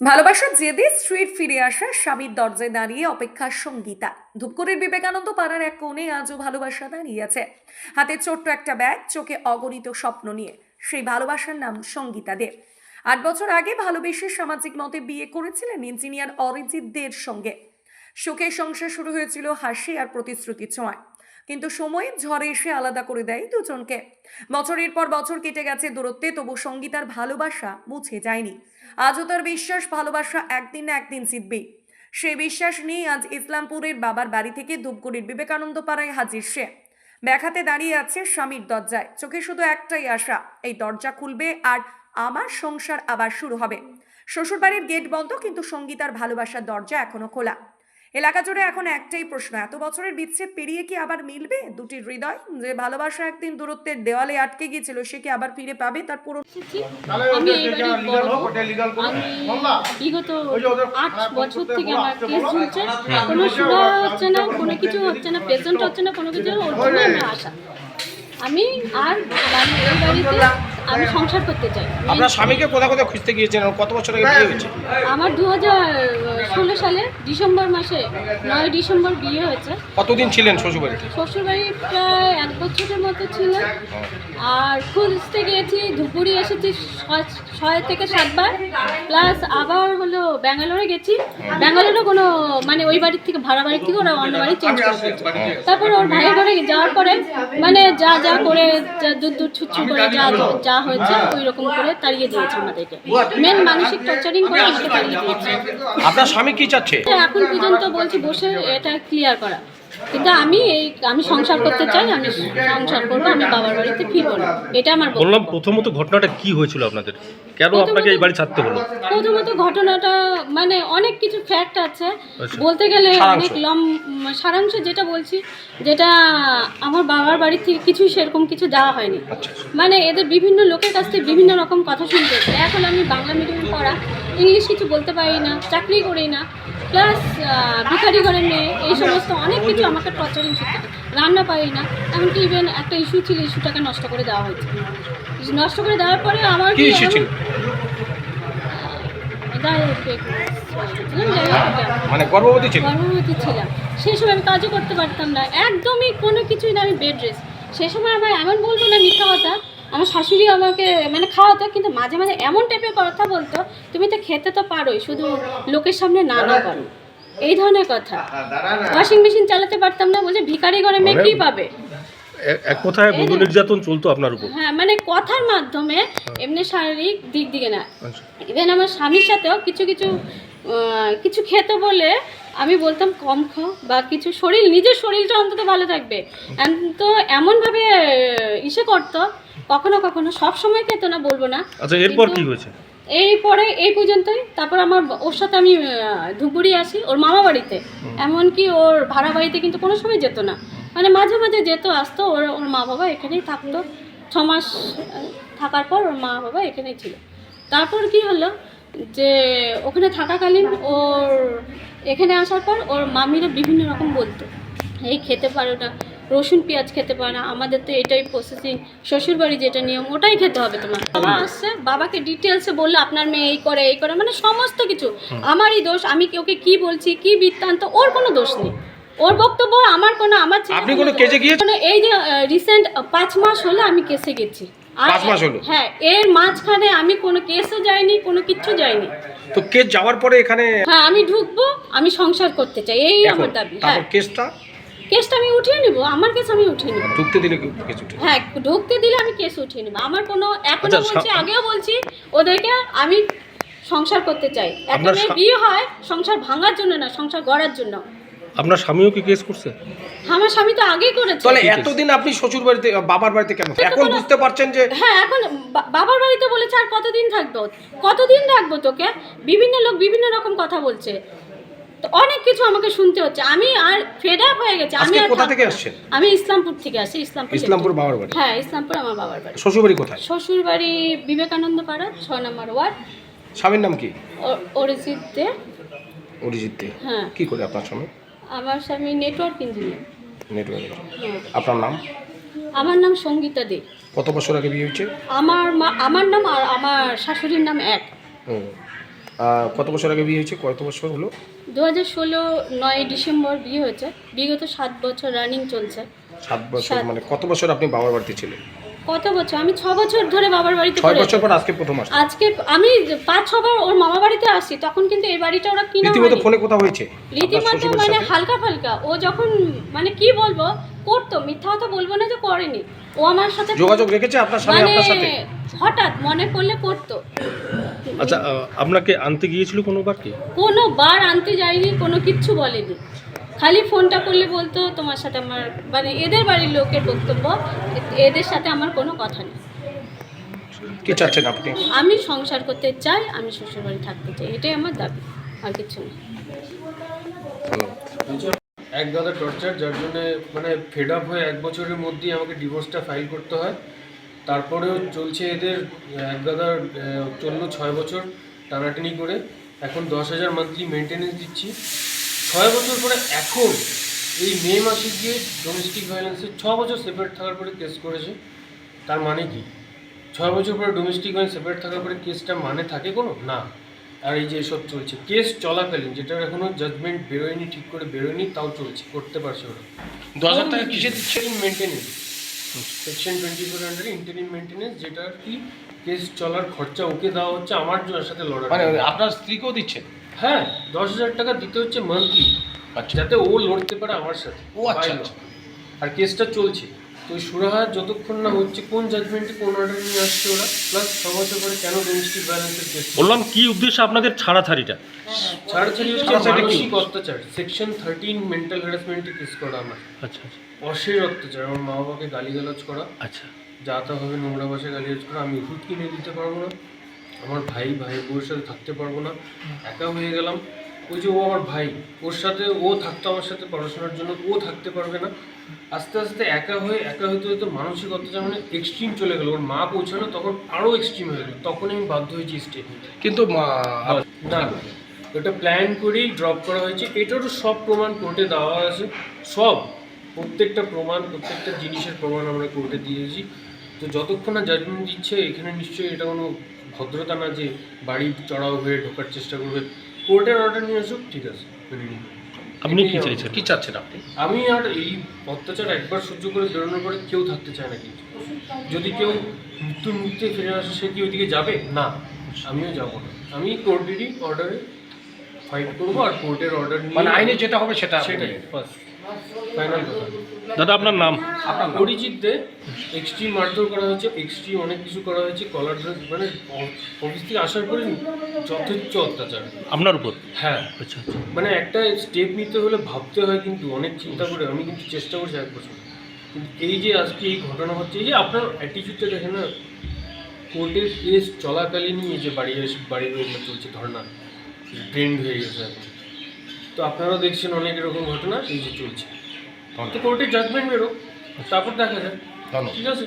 ভালোবাসার জেদে স্ট্রিট ফিরে আসা স্বামীর দরজায় দাঁড়িয়ে অপেক্ষা সঙ্গীতা। ধূপগুড়ির বিবেকানন্দ পাড়ার এক কোণে আজও ভালোবাসা দাঁড়িয়ে আছে। হাতে ছোট্ট একটা ব্যাগ, চোখে অগণিত স্বপ্ন নিয়ে। সেই ভালোবাসার নাম সঙ্গীতা দেব আট বছর আগে ভালোবেসে সামাজিক মতে বিয়ে করেছিলেন ইঞ্জিনিয়ার অরিজিৎ দের সঙ্গে। সুখের সংসার শুরু হয়েছিল হাসি আর প্রতিশ্রুতি ছোঁয়ায়। কিন্তু সময়ের ঝড়ে এসে আলাদা করে দেয় দুজনকে। বছরের পর বছর কেটে গেছে দূরত্বে, তবু সঙ্গীতার ভালোবাসা মুছে যায়নি। আজও তার বিশ্বাস, ভালোবাসা একদিন না একদিন জিতবেই। সে বিশ্বাস নিয়ে আজ ইসলামপুরের বাবার বাড়ি থেকে ধূপগুড়ির বিবেকানন্দ পাড়ায় হাজির সে। ব্যাখাতে দাঁড়িয়ে আছে স্বামীর দরজায়। চোখে শুধু একটাই আশা, এই দরজা খুলবে আর আমার সংসার আবার শুরু হবে। শ্বশুরবাড়ির গেট বন্ধ, কিন্তু সঙ্গীতার ভালোবাসার দরজা এখনও খোলা। এলাকা জুড়ে এখন একটাই প্রশ্ন এত বছরের বিচ্ছেদ পেরিয়ে কি আবার মিলবে? দুটি হৃদয় যে ভালোবাসা একদিন দূরত্বের দেওয়ালে আটকে গিয়েছিল সে কি আবার ফিরে পাবে? তার পুরো আমি বিগত আট বছর থেকে আমার কেস চলছে। কোনো হচ্ছে না কোনো কিছু হচ্ছে না পেশেন্ট হচ্ছে না কোনো কিছু আমি আশা। আমি আর এই বাড়িতে আমি সংসার করতে চাই। আপনার স্বামীকে কোথায় কোথায় খুঁজতে গিয়েছেন? কত বছর আগে বিয়ে হয়েছে? আমার দু ষোলো সালে ডিসেম্বর মাসে নয় ডিসেম্বর বিয়ে হয়েছে। কতদিন ছিলেন শ্বশুরবাড়িতে? শ্বশুরবাড়ি প্রায় এক বছরের মতো ছিল। আর খুঁজতে গিয়েছি ধুপুরি এসেছি ছয়- থেকে সাতবার। প্লাস আবার হলো ব্যাঙ্গালোরে গেছি। ব্যাঙ্গালোরে কোনো মানে ওই বাড়ির থেকে ভাড়া বাড়ির থেকে ওরা অন্য বাড়ি চেঞ্জ করে তারপর ওর ভাইয়ের ঘরে যাওয়ার পরে মানে যা যা করে যা দূর দূর ছুটছু করে যা যা হয়েছে ওই রকম করে তাড়িয়ে দিয়েছে আমাদেরকে। মেন মানসিক টর্চারিং করে আমাকে তাড়িয়ে দিয়েছে। আপনার স্বামী কি চাচ্ছে? এখন পর্যন্ত বলছি বসে এটা ক্লিয়ার করা। কিন্তু আমি এই আমি সংসার করতে চাই আমি সংসার করব আমি বাবার বাড়িতে ফিরবো না। এটা আমার বললাম প্রথমত ঘটনাটা কি হয়েছিল আপনাদের? কেন আপনাকে এই বাড়ি ছাড়তে হলো? প্রথমত ঘটনাটা মানে অনেক কিছু ফ্যাক্ট আছে। আচ্ছা। বলতে গেলে অনেক লম সারাংশ যেটা বলছি যেটা আমার বাবার বাড়ি থেকে কিছুই সেরকম কিছু দেওয়া হয়নি। আচ্ছা। মানে এদের বিভিন্ন লোকের কাছ থেকে বিভিন্ন রকম কথা শুনতে। এখন আমি বাংলা মিডিয়ামে পড়া ইংলিশ কিছু বলতে পারি না চাকরি করি না প্লাস ভিখারি ঘরের মেয়ে এই সমস্ত অনেক কিছু আমাকে টর্চারিং শিখতে হয়। রান্না পারি না এমনকি ইভেন একটা ইস্যু ছিল ইস্যুটাকে নষ্ট করে দেওয়া হয়েছে নষ্ট করে দেওয়ার পরে আমার কি ছিল? ওটা। মানে গর্ভবতী ছিল গর্ভবতী ছিলাম সেই সময় আমি কাজও করতে পারতাম না একদমই কোনো কিছুই না আমি বেড রেস্ট সেই সময় আমার এমন বলতো না মিথ্যা কথা আমার শাশুড়ি আমাকে মানে খাওয়াতো কিন্তু মাঝে মাঝে এমন টাইপের কথা বলতো তুমি তো খেতে তো পারোই শুধু লোকের সামনে না না করো। এই ধরনের কথা। ওয়াশিং মেশিন চালাতে পারতাম না বলছে ভিখারি ঘরে মেয়ে কি পাবে? এক কথায় বধূ নির্যাতন চলতো আপনার উপর? হ্যাঁ মানে কথার মাধ্যমে এমনি শারীরিক দিক দিকে না। আচ্ছা। ইভেন আমার স্বামীর সাথেও কিছু কিছু কিছু খেতে বলে আমি বলতাম কম খাও বা কিছু শরীর নিজের শরীরটা অন্তত ভালো থাকবে। তো এমনভাবে ইসে করতো কখনো কখনো সব সময় খেত না বলব না। আচ্ছা এরপর কি হয়েছে? এই পরে এই পর্যন্তই তারপর আমার ওর সাথে আমি ধুপগুড়ি আসি ওর মামা বাড়িতে। এমনকি ওর ভাড়া বাড়িতে কিন্তু কোনো সময় যেত না। মানে মাঝে মাঝে যেত আসতো ওর ওর মা বাবা এখানেই থাকতো। ছ মাস থাকার পর ওর মা বাবা এখানেই ছিল। তারপর কি হলো যে ওখানে থাকাকালীন ওর এখানে আসার পর ওর মামিরা বিভিন্ন রকম বলতো এই খেতে পারো না রসুন পেঁয়াজ খেতে পারে না আমাদের তো এটাই প্রসেসিং শ্বশুরবাড়ি যেটা নিয়ম ওটাই খেতে হবে তোমার। বাবা আসছে বাবাকে ডিটেলসে বলল আপনার মেয়ে এই করে এই করে মানে সমস্ত কিছু। আমারই দোষ আমি ওকে কি বলছি কি বৃত্তান্ত ওর কোনো দোষ নেই। ওর বক্তব্য আমার কোনো আমার আপনি কোনো কেসে গিয়েছেন? এই যে রিসেন্ট পাঁচ মাস হলো আমি কেসে গেছি। পাঁচ মাস হলো? হ্যাঁ এর মাঝখানে আমি কোনো কেসও যাইনি কোনো কিচ্ছু যাইনি। তো কেস যাওয়ার পরে এখানে হ্যাঁ আমি ঢুকবো আমি সংসার করতে চাই এই আমার দাবি হ্যাঁ। তারপর কেসটা কেসটা আমি উঠিয়ে নিব আমার কেস আমি উঠিয়ে নিব। ঢুকতে দিলে কেস উঠে হ্যাঁ ঢুকতে দিলে আমি কেস উঠিয়ে নেব। আমার কোনো এখনও আচ্ছা, বলছি আগেও বলছি ওদেরকে আমি সংসার করতে চাই। একটা মেয়ে বিয়ে হয় সংসার ভাঙার জন্য না সংসার গড়ার জন্য। আপনার স্বামীও কি কেস করছে? আমার স্বামী তো আগেই করেছে। তাহলে এতদিন আপনি শ্বশুর বাড়িতে বাবার বাড়িতে কেন? এখন বুঝতে পারছেন যে হ্যাঁ এখন বাবার বাড়িতে বলেছে আর কতদিন থাকব? কতদিন রাখব তোকে? বিভিন্ন লোক বিভিন্ন রকম কথা বলছে। তো অনেক কিছু আমাকে শুনতে হচ্ছে। আমি আর ফেড আপ হয়ে গেছে। আমি আর কোথা থেকে। আসছেন? আমি ইসলামপুর থেকে আসি ইসলামপুর ইসলামপুর বাবার বাড়ি? হ্যাঁ ইসলামপুর আমার বাবার বাড়ি। শ্বশুর বাড়ি কোথায়? শ্বশুর বাড়ি বিবেকানন্দ পাড়া ছ নম্বর ওয়ার্ড। স্বামীর নাম কি? ও- অরিজিৎ দে। অরিজিৎ দে। হ্যাঁ। কি করে আপনার স্বামী? আমার স্বামী নেটওয়ার্ক ইঞ্জিনিয়ার নেটওয়ার্ক। আপনার নাম? আমার নাম সঙ্গীতা দে। কত বছর আগে বিয়ে হয়েছে? আমার মা আমার নাম আর আমার শাশুড়ির নাম এক। কত বছর আগে বিয়ে হয়েছে? কত বছর হলো? দু হাজার ষোলো নয় ডিসেম্বর বিয়ে হয়েছে। বিগত সাত বছর রানিং চলছে। সাত বছর মানে কত বছর আপনি বাবার বাড়িতে ছিলেন? কত বছর? আমি ছ বছর ধরে বাবার বাড়িতে ছয় বছর পর আজকে প্রথম আসছে আজকে আমি পাঁচ ছবার ওর মামা বাড়িতে আসি তখন কিন্তু এই বাড়িটা ওরা কিনা রীতিমতো ফোনে কথা হয়েছে রীতিমতো মানে হালকা ফালকা। ও যখন মানে কি বলব করতো মিথ্যা কথা বলব না যে করেনি। ও আমার সাথে যোগাযোগ রেখেছে আপনার স্বামী মানে আপনার সাথে? হঠাৎ মনে পড়লে করতো। আচ্ছা আপনাকে আনতে গিয়েছিল কোনোবার কি? কোনো বার আনতে যায়নি কোনো কিচ্ছু বলেনি। খালি ফোনটা করলে বলতো তোমার সাথে আমার মানে এদের বাড়ির লোকের বক্তব্য এদের সাথে আমার কোনো কথা নেই। কি চাচ্ছেন আপনি? আমি সংসার করতে চাই আমি শ্বশুরবাড়ি থাকতে চাই এটাই আমার দাবি আর কিছু না। এক গাদা টর্চার যার জন্য মানে ফেড আপ হয়ে এক বছরের মধ্যেই আমাকে ডিভোর্সটা ফাইল করতে হয়। তারপরেও চলছে এদের এক আহ, চলল ছয় বছর টানাটানি করে। এখন দশ হাজার মান্থলি মেনটেনেন্স দিচ্ছি। ছয় বছর পরে এখন এই মে মাসে গিয়ে ডোমেস্টিক ভায়োলেন্সের ছ বছর সেপারেট থাকার পরে কেস করেছে। তার মানে কি? ছয় বছর পরে ডোমেস্টিক ভায়োলেন্স সেপারেট থাকার পরে কেসটা মানে থাকে কোনো? না। আর এই যে এসব চলছে কেস চলাকালীন যেটার এখনও জাজমেন্ট বেরোয়নি ঠিক করে বেরোয়নি তাও চলছে করতে পারছে ওরা। দু হাজার টাকা কিসে দিচ্ছে মেনটেনেন্স সেকশন টোয়েন্টি ফোর আন্ডারে ইন্টারিম মেনটেনেন্স যেটা কি কেস চলার খরচা ওকে দেওয়া হচ্ছে আমার সাথে লড়াই মানে আপনার স্ত্রীকেও দিচ্ছেন হ্যাঁ দশ হাজার টাকা দিতে হচ্ছে মান্থলি আচ্ছা। যাতে ও লড়তে পারে আমার সাথে ও আচ্ছা, আচ্ছা। আর কেসটা চলছে। তো ওই সুরাহার যতক্ষণ না হচ্ছে কোন জাজমেন্টে কোন অর্ডার নিয়ে আসছে ওরা প্লাস ছ বছর পরে কেন ডোমেস্টিক ভায়োলেন্সের কেস বললাম কি উদ্দেশ্যে আপনাদের ছাড়াছাড়িটা? ছাড়াছাড়ি হচ্ছে? মানসিক অত্যাচার। সেকশন থার্টিন মেন্টাল হ্যারাসমেন্টে কেস করা আমার। আচ্ছা আচ্ছা। অশেষ অত্যাচার আমার মা বাবাকে গালিগালাজ করা। আচ্ছা। যা তা হবে নোংরা ভাষায় গালিগালাজ করা আমি ওষুধ কিনে দিতে পারব না। আমার ভাই ভাই বউয়ের সাথে থাকতে পারব না। একা হয়ে গেলাম। ওই যে ও আমার ভাই ওর সাথে ও থাকতো আমার সাথে পড়াশোনার জন্য ও থাকতে পারবে না। আস্তে আস্তে একা হয়ে একা হইতে হইতে মানসিক অত্যাচার মানে এক্সট্রিম চলে গেলো ওর মা পৌঁছানো তখন আরও এক্সট্রিম হয়ে গেলো। তখন আমি বাধ্য হয়েছি স্টেপ কিন্তু না ওটা প্ল্যান করেই ড্রপ করা হয়েছে। এটারও সব প্রমাণ কোর্টে দেওয়া আছে। সব প্রত্যেকটা প্রমাণ প্রত্যেকটা জিনিসের প্রমাণ আমরা কোর্টে দিয়েছি। তো যতক্ষণ না জাজমেন্ট দিচ্ছে এখানে নিশ্চয়ই এটা কোনো ভদ্রতা না যে বাড়ি চড়াও হয়ে ঢোকার চেষ্টা করবে কোর্টের অর্ডার নিয়ে আসুক ঠিক আছে মেনে নিন। আপনি কি চাইছেন? কি চাচ্ছেন আপনি? আমি আর এই অত্যাচার একবার সহ্য করে বেরোনোর পরে কেউ থাকতে চায় না কিন্তু। যদি কেউ মৃত্যুর মুহূর্তে ফিরে আসে সে কি ওইদিকে যাবে? না আমিও যাব না। আমি কোর্টেরই অর্ডারে ফাইট করব আর কোর্টের অর্ডার মানে আইনে যেটা হবে সেটা সেটাই ফার্স্ট দাদা আপনার নাম? আপনার? অরিজিৎ দে এক্সট্রিম মারধর করা হয়েছে এক্সট্রিম অনেক কিছু করা হয়েছে কলার ধরে মানে অফিস থেকে আসার পরে যথেচ্ছ অত্যাচার। আপনার উপর? হ্যাঁ। আচ্ছা আচ্ছা। মানে একটা স্টেপ নিতে হলে ভাবতে হয় কিন্তু অনেক চিন্তা করে আমি কিন্তু চেষ্টা করছি এক বছর। কিন্তু এই যে আজকে এই ঘটনা হচ্ছে এই যে আপনার অ্যাটিচিউডটা দেখেন না কোর্টের কেস চলাকালীনই এই যে বাড়ি এসে বাড়ির চলছে ধর্না। ট্রেন্ড হয়ে গেছে এখন। তো আপনারাও দেখছেন অনেক এরকম ঘটনা এই যে চলছে। তো কোর্টের জাজমেন্ট বেরো তারপর দেখা যায় ঠিক আছে?